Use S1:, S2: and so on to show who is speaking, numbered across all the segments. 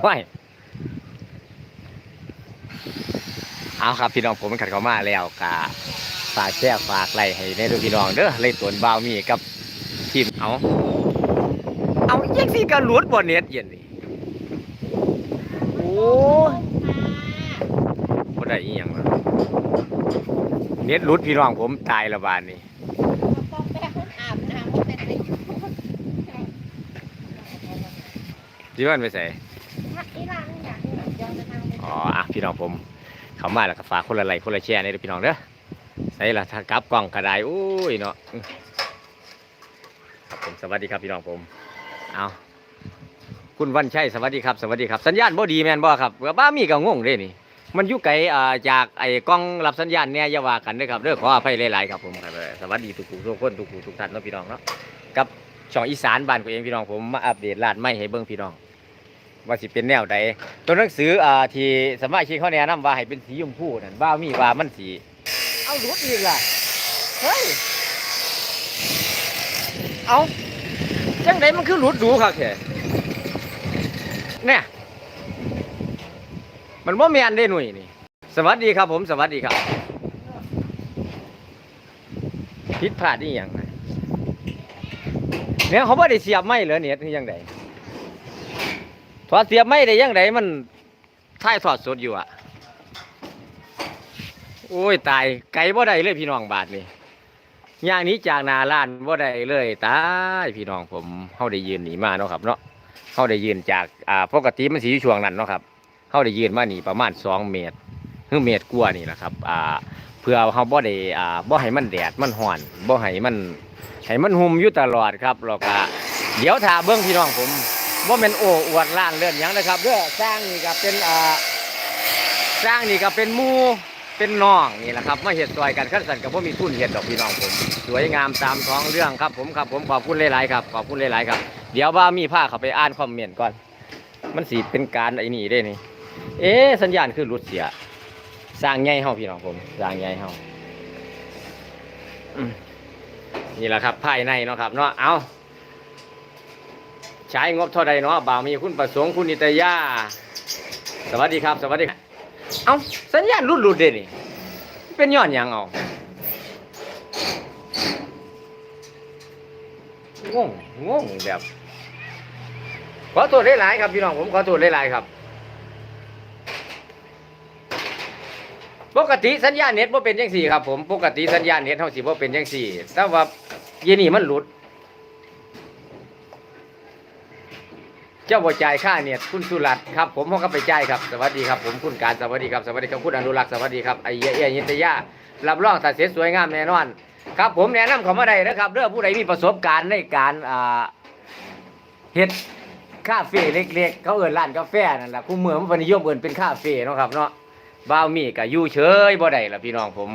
S1: ไม่เอาครับพี่น้องผมมันขัดเขามาแล้วกะฝากแชร์ฝากไลค์ให้ในดูพี่น้องเด้อเลยตวนบ่าวมีกับทีมเอาเอายังสิกระหลุดบ่เน็ตเย็นนี่โอ้ยบ่ได้อีหยังวะเน็ตหลุดพี่น้องผมตายและบาดนี้
S2: ป้องแป้งอาบน้ำเป็นอะไร
S1: ที่มันไปใส่
S2: อ๋ออะ
S1: พี่น้องผมเขามาแล้วก็ฝากคนละไลค์คนละแชร์ในเด้อพี่น้องเด้อใส่ละถ้ากลับกล้องกระไดอุ้ยเนาะครับผมสวัสดีครับพี่น้องผมเอาคุณวันชัยสวัสดีครับสวัสดีครับสัญญาณบ่ดีแมนบ่ครับบ้ามีก็งงเด้นี่ มันอยู่ไกลอ่จากไอ้กล้องรับสัญญาณเนี่ยอย่าว่ากันด้อครับเด้อขออภัยหลายๆครับผมครับสวัสดีทุกผู้ทุกคนทุกผู้ทุกท่านเนาะพี่น้องเนาะกับช่องอีสานบ้านตัวเองพี่น้องผมมาอัปเดตร้านใหม่ให้เบิ่งพี่น้อง ว่าสิเป็นแนวใดตัวหนังสืออ่าที่สมาชิกเขาแนะนำว่าให้เป็นสีชมพูนั่นว่ามีว่ามันสีเอาหลุดอีกล่ะเฮ้ยเอาจังไดมันคือหลุดดูครับแค่เนี่ยมันว่าแมนได้หนุ่ยนี่ สวัสดีครับผมสวัสดีครับผิดพลาดนี่อย่างไรเนี่ยเขาไม่ได้เสียบไม่เหรอเนี่ยนี่ยังไง ถอเสียบไม่ได้ยังไงมันท่ายถอดสดอยู่อะ โอ้ยตายไก่บ่ได้เลยพี่น้องบาทนี่ย่างนี้จากนาล้านบ่ได้เลยตายพี่น้องผมเฮาได้ยืนหนีมาเนาะครับเนาะเฮาได้ยืนจากอ่าปกติมันสีช่วงนั้นเนาะครับเฮาได้ยืนมานี่ประมาณ2เมตรถึงเมตรกว่านี่แหละครับอ่าเพื่อเฮาบ่ได้อ่าบ่ให้มันแดดมันร้อนบ่ให้มันให้มันหุ่มอยู่ตลอดครับแล้วก็เดี๋ยวถ้าเบิ่งพี่น้องผม ว่าเป็นโอ้อวดล้านเลื่อนยังนะครับเด้อสร้างนี่ก็เป็นอ่าสร้างนี่ก็เป็นมูเป็นน้องนี่แหละครับมาเห็ดซอยกันขั้นสันกับว่ามีทุนเห็ดดอกพี่น้องผม สวยงามตามท้องเรื่องครับผมครับผมขอบคุณหลายๆครับขอบคุณหลายๆครับ เดี๋ยวว่ามีผ้าเขาไปอ่านคอมเมนต์ก่อน มันสีเป็นการไอ้นี่ได้นี่ เอ๊สัญญาณคือรุดเสีย สร้างใหญ่เฮาพี่น้องผมสร้างใหญ่เฮาอืมนี่แหละครับภายในเนาะครับเนาะเอา ใช้งบเท่าใดเนาะบ่าวมีคุณประสงค์คุณนิตยา สวัสดีครับ สวัสดีครับเอาสัญญาณรุดรุดเด้นี่ เป็นย้อนหยังเอางงงงแบบขอโทษหลายๆครับพี่น้องผมขอโทษหลายๆครับปกติสัญญาณเน็ตว่าเป็นจังสี่ครับผมปกติสัญญาณเน็ตเท่าสิว่าเป็นจังสี่แต่ว่าเยนี่มันหลุด เจ้าบ่จ่ายค่าเน็ตคุณสุรัตน์ครับผมพ่อก็ไปจ่ายครับสวัสดีครับผมคุณการสวัสดีครับสวัสดีครับคุณอนุรักษ์สวัสดีครับไอเยเอียยินตยารับรองตัดเสียสวยงามแน่นอนครับผมแนะนำเขามาได้นะครับเรื่องผู้ใดมีประสบการณ์ในการอ่าเฮ็ดคาเฟ่เล็กๆ เขาเอิ้นร้านกาแฟนั่นแหละคู่เมืองมันนิยมเอิ้นเป็นคาเฟ่เนาะครับเนาะบ่าวมีก็อยู่เฉยบ่ได้ล่ะพี่น้องผม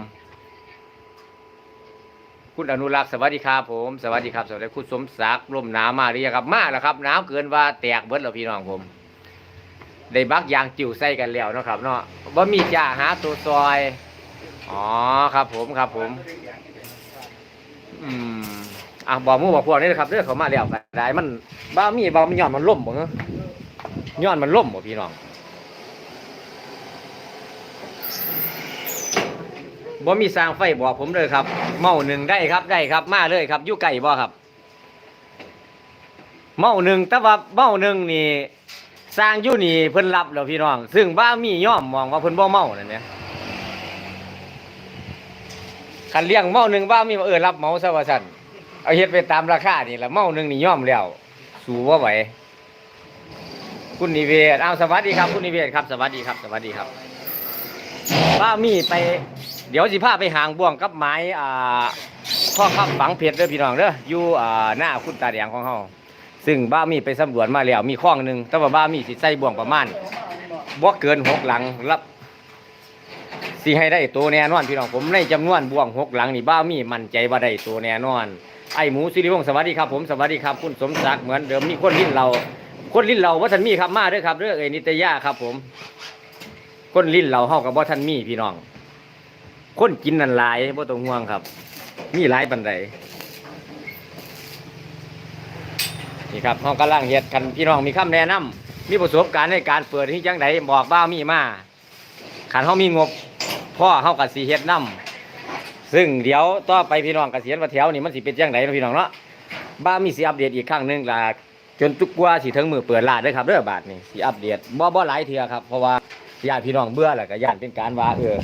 S1: คุณอนุรักษ์สวัสดีครับผมสวัสดีครับสวัสดีคุณสมศักดิ์ลมหนาวมาหรือยังครับมาแล้วครับหนาวเกินว่าแตกเบิดแล้วพี่น้องผมได้บักยางจิ๋วใส่กันแล้วนะครับเนาะบ่มีจ่าหาตัวซอยอ๋อครับ ผมครับผม อืมอะบอกมู่บอกพวกนี่นะครับเรื่องเขามาแล้วก็ได้มันบ้ามีบ้ามันย้อนมันล่มบ่เนอะย้อนมันล่มบ่พี่น้อง บ่มีสร้างไฟบอกผมเลยครับ เมาหนึ่งได้ครับได้ครับมาเลยครับอยู่ไก่บ่ครับ เมาหนึ่งแต่ว่าเมาหนึ่งนี่สร้างอยู่นี่เพิ่นรับแล้วพี่น้อง ซึ่งบ้ามีย่อมมองว่าเพิ่นบ่เมานั่นเนี่ยคันเลี้ยงเมาหนึ่งบ้ามีเออรับเมาซะว่าซั่นเอาเฮ็ดไปตามราคานี่ละเมาหนึ่งนี่ย่อมแล้วสู้บ่ไหวคุณนิเวศอ้าสวัสดีครับ คุณนิเวศครับ สวัสดีครับ สวัสดีครับ บ้ามีไป เดี๋ยวสิพาไปหางบ่วงกับไม้อ่าพ่อขับฝังเพชรเด้อพี่น้องเด้ออยู่อ่าหน้าคุณตาแดงของเฮาซึ่งบ้ามีไปสำรวจมาแล้วมีข้องหนึ่งแต่ว่าบ้ามีสิใส่บ่วงประมาณบ่เกินหกหลังรับสิให้ได้ตัวแน่นอนพี่น้องผมในจำนวนบ่วงหกหลังนี่บ้ามีมั่นใจว่าได้ตัวแน่นอนไอ้หมูสิริวงศ์สวัสดีครับผมสวัสดีครับ คุณสมศักดิ์เหมือนเดิมมีคนลิ้นเรา คนลิ้นเราว่าท่านมีครับมาเด้วยครับเรื่องเอ้ยนิตยาครับผม คนลิ้นเราเฮากับว่ท่านมีพี่น้องคนกินนั่นหลายบ่ต้องห่วงครับ มีหลายปันใดนี่ครับห้องกำลังเฮ็ดกันพี่น้องมีคำแนะนมีประสบการณ์ในการเปิดที่จังไดบอกบ้ามีมาขันเฮามีงบพ่อเฮากับสีเฮ็ดนํซึ่งเดี๋ยวต่อไปพี่น้องกเกษียณว่าแถวนี่มันสิเป็นจังไดนะพี่น้องเนาะบ้ามีสิอัปเดตอีกครั้งหนึงล่ะจนทุกกว่าสิถึงมือเปิดร้านเด้อครับเด้อบาทนี่สิอัปเดตบ่บ่หลายเทื่อครับเพราะว่า ญาติพี่น้องเบื่อแล้วก็ญาติเป็นการว่าเออ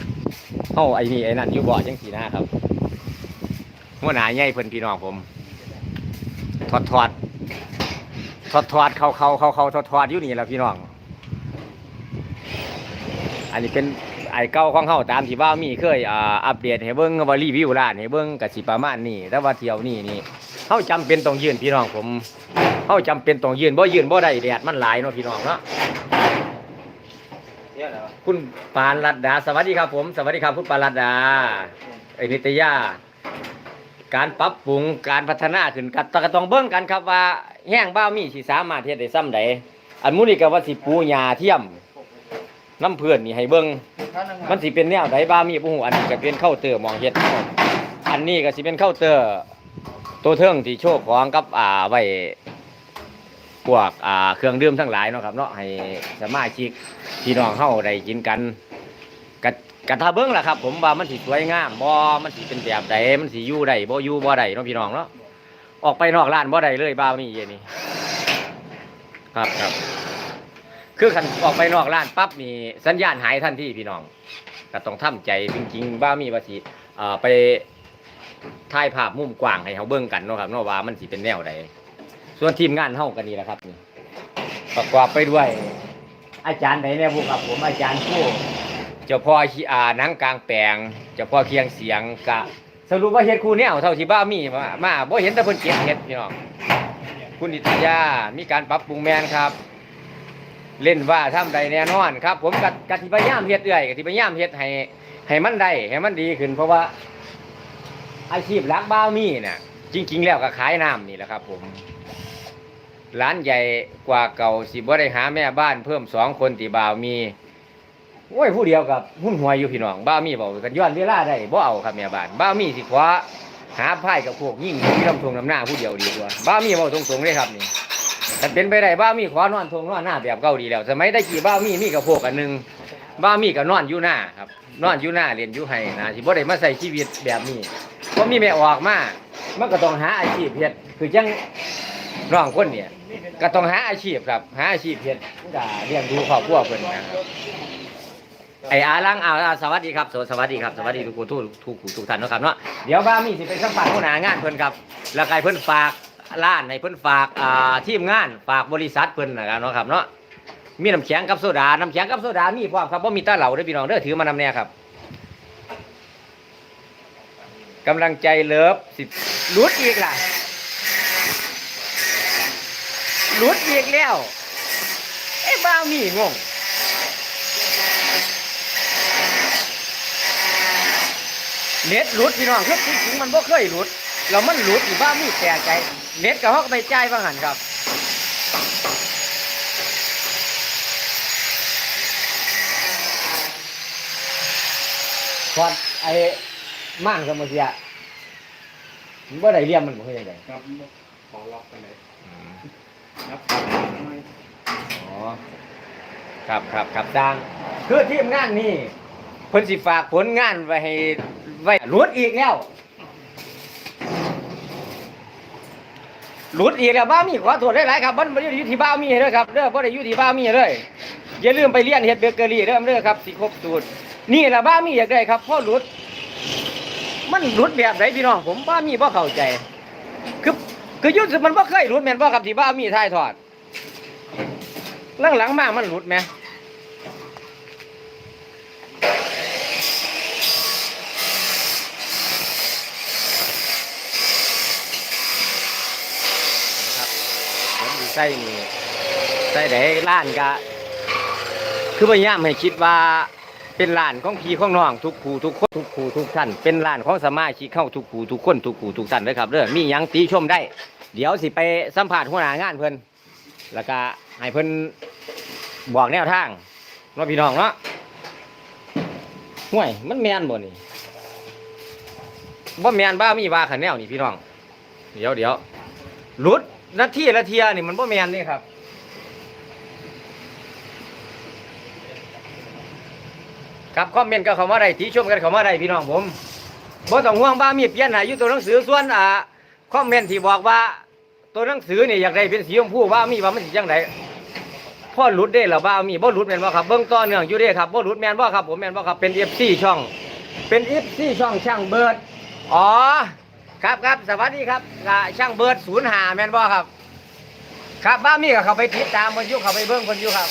S1: เฮาไอ้นี่ไอ้นั่นอยู่บ่อจังซี่นะครับหัวหน้าใหญ่เพิ่นพี่น้องผมถอดถอดถอดถอดเขาเขาเขาเขาถอดถอดอยู่นี่แหละพี่น้อง อันนี้เป็นไอเก่าของเขาตามที่ว่ามีเคยอ่าอัปเดตให้เบิ้งว่ารีวิวร้านให้เบิ้งกับสิประมาณนี้แต่ว่าเที่ยวนี้นี่เขาจำเป็นต้องยืนพี่น้องผมเขาจำเป็นต้องยืนบ่ยืนบ่ได้แดดมันหลายเนาะพี่น้องเนาะ คุณปานรัตดา สวัสดีครับผม สวัสดีครับคุณปานรัตดาไอ้นิตยา การปรับปรุงการพัฒนาขึ้นกับตะกต้องเบิ่งกันครับว่าแห้งบ้ามีสิสามารถเฮ็ดได้ซ้ำใดอันมูนี่ก็ว่าสิปูหญ้าเทียมน้ำเพื่อนนี่ให้เบิ่งมันสิเป็นแนวใดบ้ามีบ่ฮู้อันนี้ก็เป็นเคาเตอร์มองเฮ็ดอันนี้ก็สิเป็นเคาเตอร์ตัวเทิงที่โชว์ของกับอ่าไว้ พวกอ่าเครื่องดื่มทั้งหลายเนาะครับเนาะให้สมาชิกพี่น้องเฮาได้กินกันกะกะทาเบิ้งล่ะครับ ผมว่ามันสิสวยงามบ่มันสิเป็นแบบใดมันสิอยู่ได้บ่อยู่บ่ได้เนาะพี่น้องเนาะออกไปนอกร้านบ่ได้เลยบ้าวนี่เย็นนี่ครับครับคือคันออกไปนอกร้านปั๊บนี่สัญญาณหายทันทีพี่น้องก็ต้องทำใจจริงๆบ้ามีว่าสิไปถ่ายภาพมุมกว้างให้เฮาเบิ่งกันเนาะครับเนาะว่ามันสิเป็นแนวใด ส่วนทีมงานเฮากันนี่แหละครับนี่ประกอบไปด้วย อาจารย์ไหนเนี่ยพวกกับผมอาจารย์ผู้เจ้าพ่อขี้อาหนังกลางแปลงเจ้าพ่อเคียงเสียงกะ สรุปว่าเฮ็ดคู่แนวเท่าที่บ้ามีมามาบ่เห็นแต่เพิ่นเก็บเฮ็ดพี่น้องคุณนิตยามีการปรับปรุงแมนครับ เล่นว่าทำใดแน่นอนครับ ผมกะกะที่พยายามเฮ็ดเรื่อยกะที่พยายามเฮ็ดให้ให้มันได้ให้มันดีขึ้น เพราะว่า อาชีพหลักบ้ามีน่ะจริง ๆ แล้วก็ขายน้ำนี่แหละครับ ผม ร้านใหญ่กว่าเก่าสิบ่ได้หาแม่บ้านเพิ่มสองคนตีบ่าวมีโอ้ยผู้เดียวกับหุ้นหัวอยู่พี่น้องบ้ามีบอกกันย้อนเวลาได้บ่เอาครับแม่บ้านบ้ามีสิขวาหาไพ่กับพวกยิ่งที่ลำทงลำหน้าผู้เดียวดีกว่าบ้ามีบอกตรงๆเลยครับนี่ถ้าเป็นไปได้บ้ามีขวานอนทงนอนหน้าแบบเก่าดีแล้วสมัยได้กี่บ้ามีมีกับพวกอันหนึ่งบ้ามีกับนอนอยู่หน้าครับนอนอยู่หน้าเรียนอยู่ให้นะสิบ่ได้มาใส่ชีวิตแบบนี้เพราะมีแม่ออกมามันก็ต้องหาอาชีพเฮ็ดคือจัง น้องคนเนี่ย ก็ต้องหาอาชีพครับ หาอาชีพเฮ็ดก็เลี้ยงดูครอบครัวเพิ่นนะครับไอ้อาลังอาสวัสดีครับสวัสดีครับสวัสดีทุกคนทุกทุกทุกท่านนะครับเนาะเดี๋ยวบ้ามีสิเป็นสัมภาษณ์ผู้หนางานเพิ่นครับแล้วให้เพิ่นฝากร้านให้เพิ่นฝากอ่าทีมงานฝากบริษัทเพิ่นนะครับเนาะครับเนาะมีน้ำแข็งกับโซดาน้ำแข็งกับโซดามีพร้อมครับบ่มีตาเหล่าด้อพี่น้องเด้อถือมานำแน่ครับกำลังใจเลิฟสิหลุดอีกล่ะ หลุดอีกแล้วเอ้บ้ามีงงเน็ตหลุดพี่น้องคือจริงมันบ่เคยหลุดแล้วมันหลุดอยู่บ้ามีแปลกใจเน็ตกับฮอกไปจ่ายบ้างหันครับพอดไอ้มั่งสมุเสียมันบ่ได้เรียมมันบ่เคยยังไง
S3: ครับขอล็อกไปเลย ครับ
S1: อ๋อครับครับครับดังคือทีมงานนี่เพิ่นสิฝากผลงานไว้ให้ไว้หลุดอีกแล้วหลุดอีกแล้วบ้ามีขอโทษหลายๆครับมันบ่ได้อยู่ที่บ้ามีเด้อครับเด้อบ่ได้อยู่ที่บ้ามีเลยอย่าลืมไปเรียนเฮ็ดเบเกอรี่เด้อเด้อครับสิครบสูตรนี่ล่ะบ้ามีอยากได้ครับพ่อหลุดมันหลุดแบบไหนพี่น้องผมบ้ามีบ่เข้าใจคือ คือยุทธมันบ่เคยหลุดแม่นบ่ครับที่บ้ามีถ่ายทอดหลังๆมามันหลุดไหมใส่นี่ใส่ไหนร้านก็คือพยายามให้คิดว่า เป็นร้านของพี่ของน้องทุกผู้ทุกคนทุกผู้ทุกท่านเป็นร้านของสมาชิกเข้าทุกผู้ทุกคนทุกผู้ทุกท่านเลยครับเด้อมีหยังติชมได้ เดี๋ยวสิไปสัมภาษณ์หัวหน้างานเพิ่นแล้วก็ให้เพิ่นบอกแนวทางเนาะพี่น้องเนาะห่วยมันแมนบ่นี่บ่แมนบ้ามีว่าขันแนวนี่พี่น้อง เดี๋ยวเดี๋ยวหลุดนาทีละเทียนี่มันบ่แมนนี่ครับ ครับคอมเมนต์ก็เข้ามาได้ติชมกันเข้ามาได้พี่น้องผมบ่ต้องห่วงบ้ามีเปลี่ยนให้อยู่ตัวหนังสือส่วนอ่าคอมเมนต์ที่บอกว่า ตัวหนังสือนี่อยากได้เป็นสีชมพูว่ามีว่ามันสิจังไดพ่อหลุดได้หรอบ้ามีบ่หลุดแม่นบ่ครับเบิ่งต่อเนื่องอยู่เด้ครับบ่หลุดแม่นบ่ครับผมแม่นบ่ครับเป็น FC ช่อง เป็น FC ช่องช่างเบิร์ดอ๋อครับครับสวัสดีครับอ่าช่างเบิร์ด05แม่นบ่ครับ ครับบ้ามีก็เข้าไปติดตามเพิ่นอยู่เข้าไปเบิ่งเพิ่นอยู่ครับ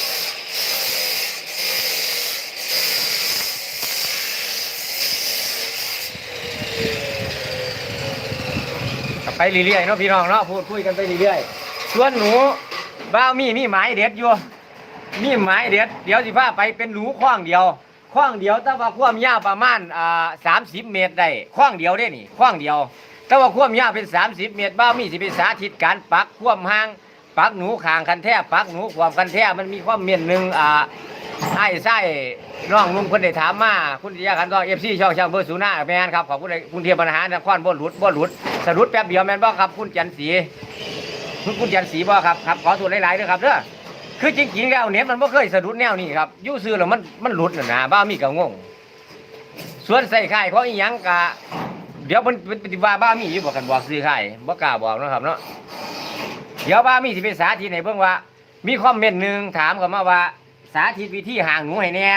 S1: ไปเรื่อยๆเนาะพี่น้องเนาะพูดคุยกันไปเรื่อยๆส่วนหนูบ้าวมีมีหมายเด็ดอยู่มีหมายเด็ดเดี๋ยวสิพาไปเป็นหนูข้องเดียวข้องเดียวแต่ว่าความยาวประมาณอ่าสามสิบเมตรได้ข้องเดียวได้นี่ข้องเดียว แต่ว่าความยาวเป็น 30 เมตรบ้าวมีสิเป็นสาธิตการปักความห่างปักหนูขางคันแท้ปักหนูความคันแท้มันมีความเมียนหนึ่งอ่า ไอ้ไส้น้องนุ่มคนได้ถามมาคุณยาคันทองเอฟซีช่องช่างเบอร์ศูนย์หน้าแมนครับขอบคุณคุณเทียบปัญหานครบ่หลุดบ่หลุดสะดุดแป๊บเดียวแมนบ่ครับคุณจันทร์สีคุณคุณจันทร์สีบ่ครับครับขอส่วนหลายๆด้วยครับเด้อคือจริงๆแล้วเนี่ยมันบ่เคยสะดุดแนวนี้ครับยู่ซื้อแล้วมันมันหลุดน่ะนะบ้ามีก็งง ส่วนใส่ไข่เของอีหยังกะเดี๋ยวมันเป็นปฏิบัติบ้ามีอยู่บอกกันบอกซื้อไข่บ่กล้าบอกนะครับเนาะเดี๋ยวบ้ามีสิเป็นสาธิตให้เบิ่งว่า มีคอมเมนต์หนึ่งถามเข้ามาว่า สาธิตวิธีห่างหนูให้แน่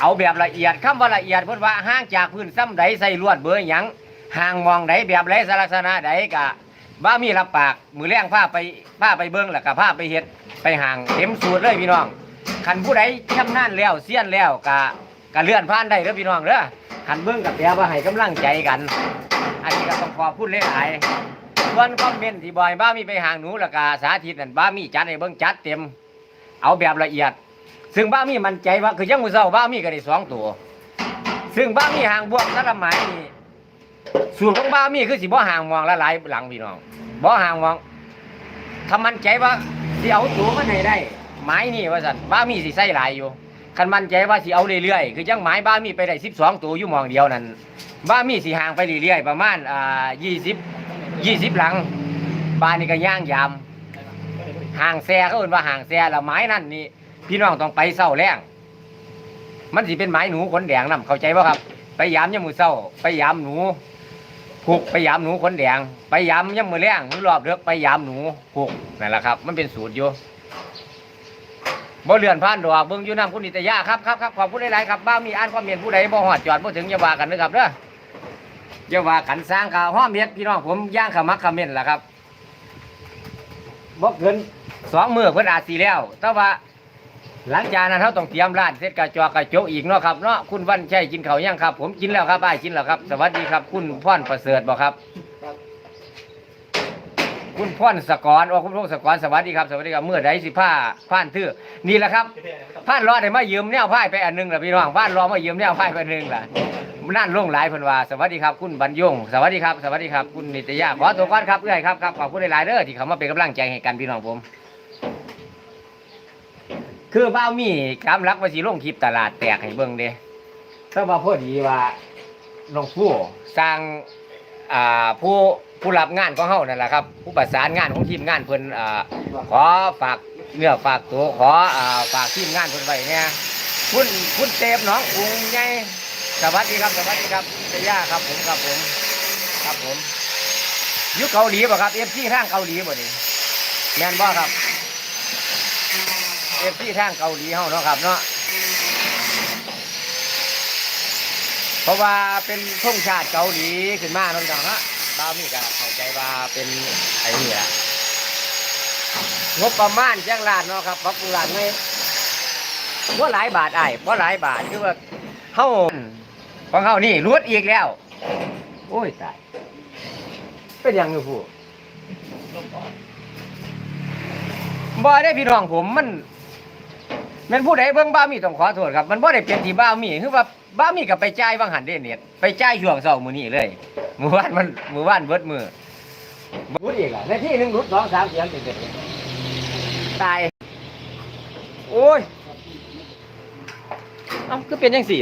S1: เอาแบบละเอียดคำว่าละเอียดเพิ่นว่าห่างจากพื้นซ้ำใดใส่ลวดเบอร์หยังห่างมองใดแบบไรลักษณะใดกะบ้ามีรับปากมือแรงผ้าไปผ้าไปเบิ่งแล้วก็ผ้าไปเฮ็ดไปห่างเต็มสูตรเลยพี่น้องคันผู้ใดชำนาญแล้วเซียนแล้วกะกะเลื่อนผ่านได้เด้อพี่น้องเด้อคันเบิ่งกับแปลว่าให้กำลังใจกันอันนี้ก็ต้องขอพูดหลายส่วนคอมเมนต์ที่บอยบ้ามีไปห่างหนูแล้วก็สาธิตนั่นบ้ามีจัดให้เบิ่งจัดเต็ม เอาแบบละเอียด ซึ่งบ้ามีมั่นใจว่า คือยังมือเศร้าบ้ามีก็ได้สองตัว ซึ่งบ้ามีห่างบวกสารหมายนี่สูตรของบ้ามีคือสิบ่ห่างมองละหลายหลังพี่น้องบ่ห่างมองถ้ามั่นใจว่าสิเอาตัวมันให้ได้ไม้นี่ว่าสันบ้ามีสิใส่หลายอยู่คันมั่นใจว่าสิเอาเรื่อยๆคือยังไม้บ้ามีไปได้สิบสองตัวอยู่หมองเดียวนั่นบ้ามีสิห่างไปเรื่อยๆประมาณอ่ายี่สิบยี่สิบหลังบ้านนี่ก็ย่างยามห่างแซ่เขาเอ่นว่าห่างแซ่แล้วไม้นั่นนี่ พี่น้องต้องไปเศร้าแรงมันสิเป็นไม้หนูขนแดงนํเข้าใจป่ะครับ ไปยามยามมือเศร้า ไปยามหนูผูกไปยามหนูขนแดง ไปยามยามมือแรงหรือรอบเลือกไปยามหนูผูกนั่นแหละครับ มันเป็นสูตรอยู่บ่เลื่อนผ่านดอกเบิ่งอยู่น้ำคุณนิตยาครับครับครับขอบคุณหลายๆครับบ้ามีอ่านความเห็นผู้ใดบ่ฮอดจอดบ่ถึงอย่าว่ากันนะครับเด้ออย่าว่ากันสร้างข่าวห้อมเฮ็ดพี่น้องผมย่างขมักเขม้นล่ะครับบ่เกินสองมือเพิ่นอาจสิแล้ว แต่ว่า หลังจากนั้นเขาต้องเตรียมร้านเสร็จกระจอกกระโจกอีกเนาะครับเนาะคุณวันชัยกินเขาวยังครับ ผมกินแล้วครับอ้ายกินแล้วครับ สวัสดีครับ คุณพ่อนประเสริฐบอกครับ คุณพ่อนสกรโอ้คุณพ่อนสกรสวัสดีครับสวัสดีครับเมื่อใดสิผ้าผ่านทื่อนี่แหละครับผ่านรอได้มายืมแนวผ้าไปอันหนึงละพี่น้องผ่านรอมายืมแนวผ้าไปอันหนึงละนั่นลงหลายเพิ่นว่าสวัสดีครับ คุณบรรยง สวัสดีครับสวัสดีครับคุณนิตยาขอตัวก่อนครับเอื้อยครับครับขอบคุณหลายๆเด้อที่เขามาเป็นกำลังใจให้กันพี่น้องผม คือบ้าวมีกำลักว่าสิลงคลิปตลาดแตกให้เบิ่งเด้แต่ว่าพอดีว่าน้องผู้สร้างอ่าผู้ผู้รับงานของเฮานั่นแหละครับ ผู้ประสานงานของทีมงานเพิ่นอ่าขอฝากเนื้อฝากตัวขออ่าฝากทีมงานเพิ่นไว้เนี่ยคุณคุณเตฟน้องกรุงใหญ่สวัสดีครับสวัสดีครับเตย่าครับผมครับผมครับผมอยู่เกาหลีบ่ะครับ FC ทางเกาหลีบ่ะนี่แม่นบ่ครับ เอฟซีทางเกาหลีเฮาเนาะครับเนาะเพราะว่าเป็นท่งชาติเกาหลีขึ้นมาเนาะพี่น้องฮะบ้าวมีก็เข้าใจว่าเป็นไอ้นี่แหละงบประมาณจ้างลานเนาะครับปรับปรุงร้านไม่ว่าหลายบาทไอ้ว่าหลายบาทคือว่าเฮาของเฮานี่รวดอีกแล้ว โอ้ยตายเป็นยังอยู่ผู้บ่ได้พี่น้องผมมัน แม่นผู้ใดเบิ่งบ้ามีต้องขอโทษครับ มันบ่ได้เป็นที่บ้ามีคือว่าบ้ามีกับไปจ่ายบางหันเด้เน็ตไปจ่ายช่วงเช้ามื้อนี้เลยมื้อวานมันมื้อวานเบิดมื้อรุดอีกอะในที่หนึงรุดสองสามเสียงติดๆตายโอ้ยเอ้าคือเป็นจังซี่